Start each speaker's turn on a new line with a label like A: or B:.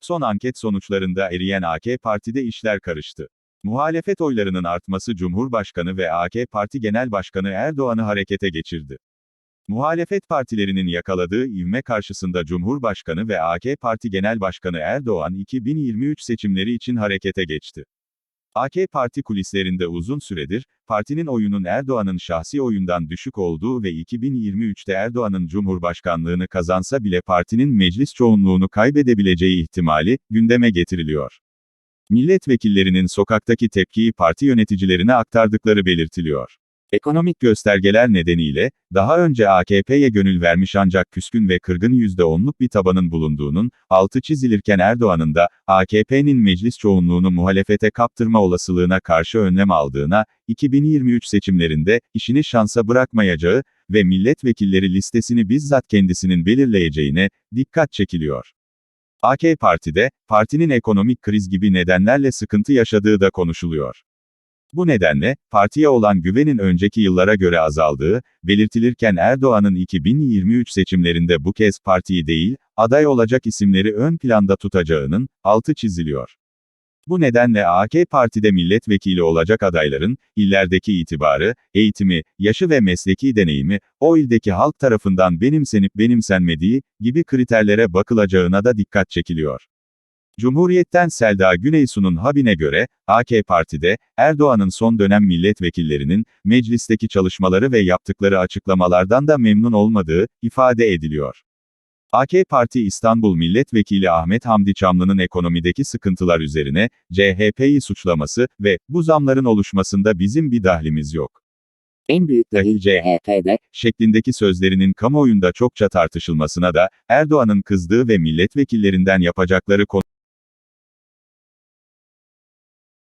A: Son anket sonuçlarında eriyen AK Parti'de işler karıştı. Muhalefet oylarının artması Cumhurbaşkanı ve AK Parti Genel Başkanı Erdoğan'ı harekete geçirdi. Muhalefet partilerinin yakaladığı ivme karşısında Cumhurbaşkanı ve AK Parti Genel Başkanı Erdoğan 2023 seçimleri için harekete geçti. AK Parti kulislerinde uzun süredir, partinin oyunun Erdoğan'ın şahsi oyundan düşük olduğu ve 2023'te Erdoğan'ın Cumhurbaşkanlığını kazansa bile partinin meclis çoğunluğunu kaybedebileceği ihtimali, gündeme getiriliyor. Milletvekillerinin sokaktaki tepkiyi parti yöneticilerine aktardıkları belirtiliyor. Ekonomik göstergeler nedeniyle, daha önce AKP'ye gönül vermiş ancak küskün ve kırgın %10'luk bir tabanın bulunduğunun, altı çizilirken Erdoğan'ın da, AKP'nin meclis çoğunluğunu muhalefete kaptırma olasılığına karşı önlem aldığına, 2023 seçimlerinde, işini şansa bırakmayacağı ve milletvekilleri listesini bizzat kendisinin belirleyeceğine, dikkat çekiliyor. AK Parti'de, partinin ekonomik kriz gibi nedenlerle sıkıntı yaşadığı da konuşuluyor. Bu nedenle, partiye olan güvenin önceki yıllara göre azaldığı, belirtilirken Erdoğan'ın 2023 seçimlerinde bu kez partiyi değil, aday olacak isimleri ön planda tutacağının, altı çiziliyor. Bu nedenle AK Parti'de milletvekili olacak adayların, illerdeki itibarı, eğitimi, yaşı ve mesleki deneyimi, o ildeki halk tarafından benimsenip benimsenmediği, gibi kriterlere bakılacağına da dikkat çekiliyor. Cumhuriyet'ten Selda Güneysu'nun habine göre, AK Parti'de, Erdoğan'ın son dönem milletvekillerinin, meclisteki çalışmaları ve yaptıkları açıklamalardan da memnun olmadığı, ifade ediliyor. AK Parti İstanbul Milletvekili Ahmet Hamdi Çamlı'nın ekonomideki sıkıntılar üzerine, CHP'yi suçlaması ve, bu zamların oluşmasında bizim bir dahlimiz yok. En büyük dahil CHP'de, şeklindeki sözlerinin kamuoyunda çokça tartışılmasına da, Erdoğan'ın kızdığı ve milletvekillerinden yapacakları konu